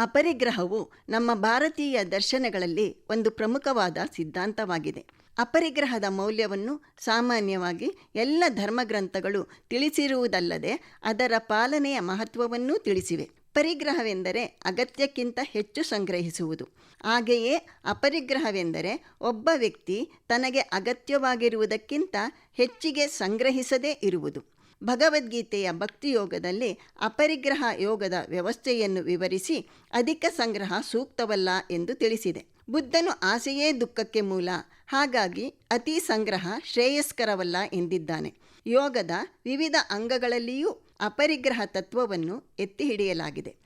ಅಪರಿಗ್ರಹವು ನಮ್ಮ ಭಾರತೀಯ ದರ್ಶನಗಳಲ್ಲಿ ಒಂದು ಪ್ರಮುಖವಾದ ಸಿದ್ಧಾಂತವಾಗಿದೆ. ಅಪರಿಗ್ರಹದ ಮೌಲ್ಯವನ್ನು ಸಾಮಾನ್ಯವಾಗಿ ಎಲ್ಲ ಧರ್ಮಗ್ರಂಥಗಳು ತಿಳಿಸಿರುವುದಲ್ಲದೆ ಅದರ ಪಾಲನೆಯ ಮಹತ್ವವನ್ನೂ ತಿಳಿಸಿವೆ. ಪರಿಗ್ರಹವೆಂದರೆ ಅಗತ್ಯಕ್ಕಿಂತ ಹೆಚ್ಚು ಸಂಗ್ರಹಿಸುವುದು. ಹಾಗೆಯೇ ಅಪರಿಗ್ರಹವೆಂದರೆ ಒಬ್ಬ ವ್ಯಕ್ತಿ ತನಗೆ ಅಗತ್ಯವಾಗಿರುವುದಕ್ಕಿಂತ ಹೆಚ್ಚಿಗೆ ಸಂಗ್ರಹಿಸದೇ ಇರುವುದು. ಭಗವದ್ಗೀತೆಯ ಭಕ್ತಿಯೋಗದಲ್ಲಿ ಅಪರಿಗ್ರಹ ಯೋಗದ ವ್ಯವಸ್ಥೆಯನ್ನು ವಿವರಿಸಿ ಅಧಿಕ ಸಂಗ್ರಹ ಸೂಕ್ತವಲ್ಲ ಎಂದು ತಿಳಿಸಿದೆ. ಬುದ್ಧನು ಆಸೆಯೇ ದುಃಖಕ್ಕೆ ಮೂಲ. ಹಾಗಾಗಿ ಅತಿ ಸಂಗ್ರಹ ಶ್ರೇಯಸ್ಕರವಲ್ಲ ಎಂದಿದ್ದಾನೆ. ಯೋಗದ ವಿವಿಧ ಅಂಗಗಳಲ್ಲಿಯೂ ಅಪರಿಗ್ರಹ ತತ್ವವನ್ನು ಎತ್ತಿ ಹಿಡಿಯಲಾಗಿದೆ.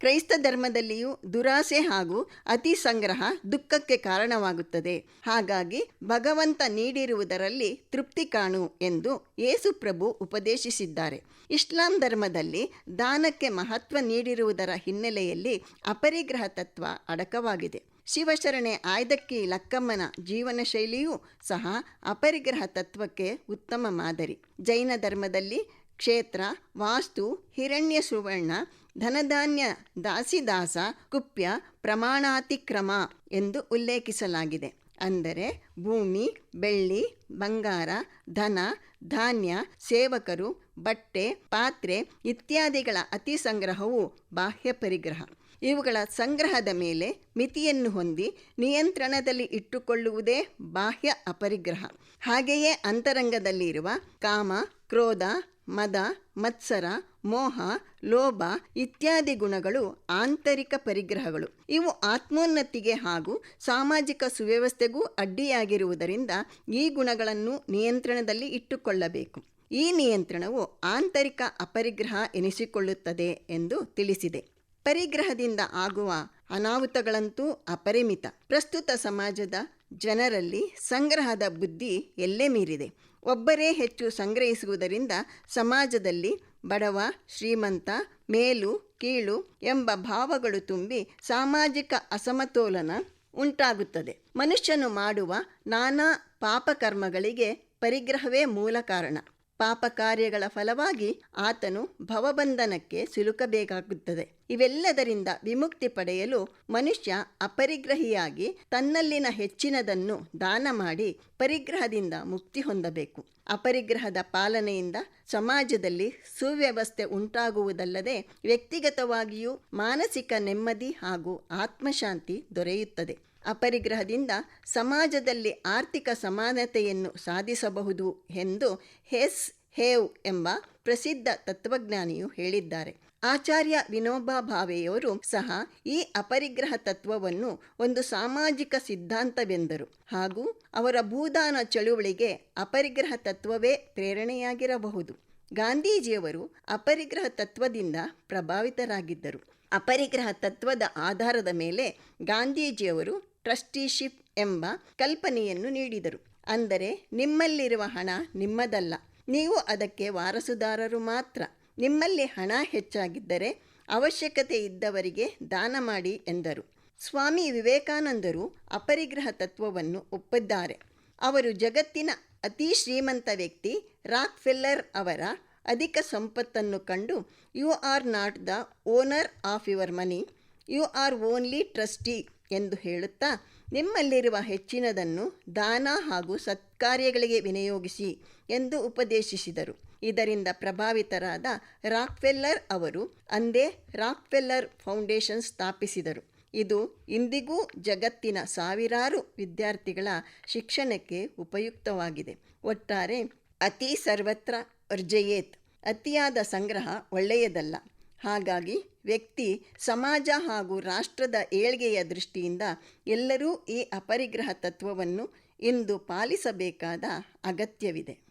ಕ್ರೈಸ್ತ ಧರ್ಮದಲ್ಲಿಯೂ ದುರಾಸೆ ಹಾಗೂ ಅತಿ ಸಂಗ್ರಹ ದುಃಖಕ್ಕೆ ಕಾರಣವಾಗುತ್ತದೆ. ಹಾಗಾಗಿ ಭಗವಂತ ನೀಡಿರುವುದರಲ್ಲಿ ತೃಪ್ತಿ ಕಾಣು ಎಂದು ಯೇಸುಪ್ರಭು ಉಪದೇಶಿಸಿದ್ದಾರೆ. ಇಸ್ಲಾಂ ಧರ್ಮದಲ್ಲಿ ದಾನಕ್ಕೆ ಮಹತ್ವ ನೀಡಿರುವುದರ ಹಿನ್ನೆಲೆಯಲ್ಲಿ ಅಪರಿಗ್ರಹ ತತ್ವ ಅಡಕವಾಗಿದೆ. ಶಿವಶರಣೆ ಆಯ್ದಕ್ಕಿ ಲಕ್ಕಮ್ಮನ ಜೀವನ ಶೈಲಿಯೂ ಸಹ ಅಪರಿಗ್ರಹ ತತ್ವಕ್ಕೆ ಉತ್ತಮ ಮಾದರಿ. ಜೈನ ಧರ್ಮದಲ್ಲಿ ಕ್ಷೇತ್ರ, ವಾಸ್ತು, ಹಿರಣ್ಯ ಸುವರ್ಣ, ಧನಧಾನ್ಯ ದಾಸಿದಾಸ, ಕುಪ್ಯ, ಪ್ರಮಾಣಾತಿಕ್ರಮ ಎಂದು ಉಲ್ಲೇಖಿಸಲಾಗಿದೆ. ಅಂದರೆ ಭೂಮಿ, ಬೆಳ್ಳಿ, ಬಂಗಾರ, ಧನ, ಧಾನ್ಯ, ಸೇವಕರು, ಬಟ್ಟೆ, ಪಾತ್ರೆ ಇತ್ಯಾದಿಗಳ ಅತಿ ಸಂಗ್ರಹವು ಬಾಹ್ಯ ಪರಿಗ್ರಹ. ಇವುಗಳ ಸಂಗ್ರಹದ ಮೇಲೆ ಮಿತಿಯನ್ನು ಹೊಂದಿ ನಿಯಂತ್ರಣದಲ್ಲಿ ಇಟ್ಟುಕೊಳ್ಳುವುದೇ ಬಾಹ್ಯ ಅಪರಿಗ್ರಹ. ಹಾಗೆಯೇ ಅಂತರಂಗದಲ್ಲಿರುವ ಕಾಮ, ಕ್ರೋಧ, ಮದ, ಮತ್ಸರ, ಮೋಹ, ಲೋಭ ಇತ್ಯಾದಿ ಗುಣಗಳು ಆಂತರಿಕ ಪರಿಗ್ರಹಗಳು. ಇವು ಆತ್ಮೋನ್ನತಿಗೆ ಹಾಗೂ ಸಾಮಾಜಿಕ ಸುವ್ಯವಸ್ಥೆಗೂ ಅಡ್ಡಿಯಾಗಿರುವುದರಿಂದ ಈ ಗುಣಗಳನ್ನು ನಿಯಂತ್ರಣದಲ್ಲಿ ಇಟ್ಟುಕೊಳ್ಳಬೇಕು. ಈ ನಿಯಂತ್ರಣವು ಆಂತರಿಕ ಅಪರಿಗ್ರಹ ಎನಿಸಿಕೊಳ್ಳುತ್ತದೆ ಎಂದು ತಿಳಿಸಿದೆ. ಪರಿಗ್ರಹದಿಂದ ಆಗುವ ಅನಾಹುತಗಳಂತೂ ಅಪರಿಮಿತ. ಪ್ರಸ್ತುತ ಸಮಾಜದ ಜನರಲ್ಲಿ ಸಂಗ್ರಹದ ಬುದ್ಧಿ ಎಲ್ಲೇ ಮೀರಿದೆ. ಒಬ್ಬರೇ ಹೆಚ್ಚು ಸಂಗ್ರಹಿಸುವುದರಿಂದ ಸಮಾಜದಲ್ಲಿ ಬಡವ, ಶ್ರೀಮಂತ, ಮೇಲು, ಕೀಳು ಎಂಬ ಭಾವಗಳು ತುಂಬಿ ಸಾಮಾಜಿಕ ಅಸಮತೋಲನ ಉಂಟಾಗುತ್ತದೆ. ಮನುಷ್ಯನು ಮಾಡುವ ನಾನಾ ಪಾಪಕರ್ಮಗಳಿಗೆ ಪರಿಗ್ರಹವೇ ಮೂಲ ಕಾರಣ. ಪಾಪ ಕಾರ್ಯಗಳ ಫಲವಾಗಿ ಆತನು ಭವಬಂಧನಕ್ಕೆ ಸಿಲುಕಬೇಕಾಗುತ್ತದೆ. ಇವೆಲ್ಲದರಿಂದ ವಿಮುಕ್ತಿ ಪಡೆಯಲು ಮನುಷ್ಯ ಅಪರಿಗ್ರಹಿಯಾಗಿ ತನ್ನಲ್ಲಿನ ಹೆಚ್ಚಿನದನ್ನು ದಾನ ಮಾಡಿ ಪರಿಗ್ರಹದಿಂದ ಮುಕ್ತಿ ಹೊಂದಬೇಕು. ಅಪರಿಗ್ರಹದ ಪಾಲನೆಯಿಂದ ಸಮಾಜದಲ್ಲಿ ಸುವ್ಯವಸ್ಥೆ ಉಂಟಾಗುವುದಲ್ಲದೆ ವ್ಯಕ್ತಿಗತವಾಗಿಯೂ ಮಾನಸಿಕ ನೆಮ್ಮದಿ ಹಾಗೂ ಆತ್ಮಶಾಂತಿ ದೊರೆಯುತ್ತದೆ. ಅಪರಿಗ್ರಹದಿಂದ ಸಮಾಜದಲ್ಲಿ ಆರ್ಥಿಕ ಸಮಾನತೆಯನ್ನು ಸಾಧಿಸಬಹುದು ಎಂದು ಹೆಸ್ ಹೇವ್ ಎಂಬ ಪ್ರಸಿದ್ಧ ತತ್ವಜ್ಞಾನಿಯು ಹೇಳಿದ್ದಾರೆ. ಆಚಾರ್ಯ ವಿನೋಬಾ ಭಾವೆಯವರು ಸಹ ಈ ಅಪರಿಗ್ರಹ ತತ್ವವನ್ನು ಒಂದು ಸಾಮಾಜಿಕ ಸಿದ್ಧಾಂತವೆಂದರು. ಹಾಗೂ ಅವರ ಭೂದಾನ ಚಳುವಳಿಗೆ ಅಪರಿಗ್ರಹ ತತ್ವವೇ ಪ್ರೇರಣೆಯಾಗಿರಬಹುದು. ಗಾಂಧೀಜಿಯವರು ಅಪರಿಗ್ರಹ ತತ್ವದಿಂದ ಪ್ರಭಾವಿತರಾಗಿದ್ದರು. ಅಪರಿಗ್ರಹ ತತ್ವದ ಆಧಾರದ ಮೇಲೆ ಗಾಂಧೀಜಿಯವರು ಟ್ರಸ್ಟಿಶಿಪ್ ಎಂಬ ಕಲ್ಪನೆಯನ್ನು ನೀಡಿದರು. ಅಂದರೆ, ನಿಮ್ಮಲ್ಲಿರುವ ಹಣ ನಿಮ್ಮದಲ್ಲ. ನೀವು ಅದಕ್ಕೆ ವಾರಸುದಾರರು ಮಾತ್ರ. ನಿಮ್ಮಲ್ಲಿ ಹಣ ಹೆಚ್ಚಾಗಿದ್ದರೆ ಅವಶ್ಯಕತೆ ಇದ್ದವರಿಗೆ ದಾನ ಮಾಡಿ ಎಂದರು. ಸ್ವಾಮಿ ವಿವೇಕಾನಂದರು ಅಪರಿಗ್ರಹ ತತ್ವವನ್ನು ಒಪ್ಪಿದ್ದಾರೆ. ಅವರು ಜಗತ್ತಿನ ಅತಿ ಶ್ರೀಮಂತ ವ್ಯಕ್ತಿ ರಾಕ್ ಫೆಲ್ಲರ್ ಅವರ ಅಧಿಕ ಸಂಪತ್ತನ್ನು ಕಂಡು, you are not the owner of your money. You are only trustee. ಎಂದು ಹೇಳುತ್ತಾ, ನಿಮ್ಮಲ್ಲಿರುವ ಹೆಚ್ಚಿನದನ್ನು ದಾನ ಹಾಗೂ ಸತ್ಕಾರ್ಯಗಳಿಗೆ ವಿನಿಯೋಗಿಸಿ ಎಂದು ಉಪದೇಶಿಸಿದರು. ಇದರಿಂದ ಪ್ರಭಾವಿತರಾದ ರಾಕ್ಫೆಲ್ಲರ್ ಅವರು ಅಂದೇ ರಾಕ್ಫೆಲ್ಲರ್ ಫೌಂಡೇಶನ್ ಸ್ಥಾಪಿಸಿದರು. ಇದು ಇಂದಿಗೂ ಜಗತ್ತಿನ ಸಾವಿರಾರು ವಿದ್ಯಾರ್ಥಿಗಳ ಶಿಕ್ಷಣಕ್ಕೆ ಉಪಯುಕ್ತವಾಗಿದೆ. ಒಟ್ಟಾರೆ ಅತಿ ಸರ್ವತ್ರ ಅರ್ಜಯೇತ್ ಅತಿಯಾದ ಸಂಗ್ರಹ ಒಳ್ಳೆಯದಲ್ಲ. ಹಾಗಾಗಿ ವ್ಯಕ್ತಿ ಸಮಾಜ ಹಾಗೂ ರಾಷ್ಟ್ರದ ಏಳ್ಗೆಯ ದೃಷ್ಟಿಯಿಂದ ಎಲ್ಲರೂ ಈ ಅಪರಿಗ್ರಹ ತತ್ವವನ್ನು ಇಂದು ಪಾಲಿಸಬೇಕಾದ ಅಗತ್ಯವಿದೆ.